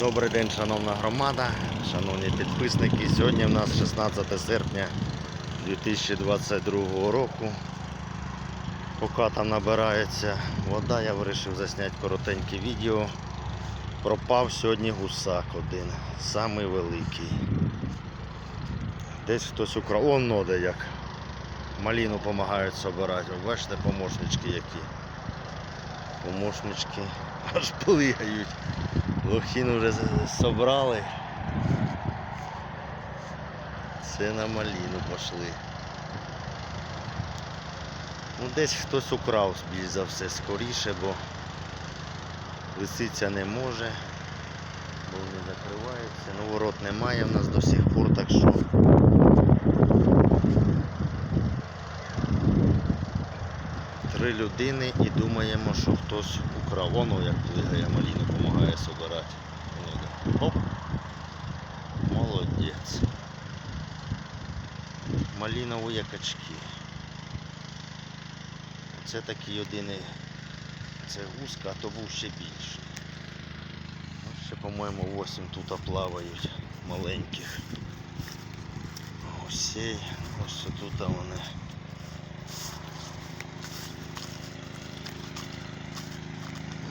Добрий день, шановна громада, шановні підписники. Сьогодні в нас 16 серпня 2022 року. Поки там набирається вода, я вирішив засняти коротеньке відео. Пропав сьогодні гусак один, самий великий. Десь хтось украв. Он ноде як. Маліну допомагають збирати. Бачите, помощнички які. Помощнички аж плигають. Лохін вже собрали. Це на маліну пішли. Ну десь хтось украв більш за все скоріше, бо лисиця не може, бо не закривається. Ну ворот немає в нас до сих пор, так що. Три людини і думаємо, що хтось украв. Воно як плигає, маліну допомагає собирати. Оп. Молодець. Малінові качки. Це такий один, це гуска, а то був ще більший. Ну, Ще, по-моєму, 8 тут плавають маленьких. Ось ось тут вони.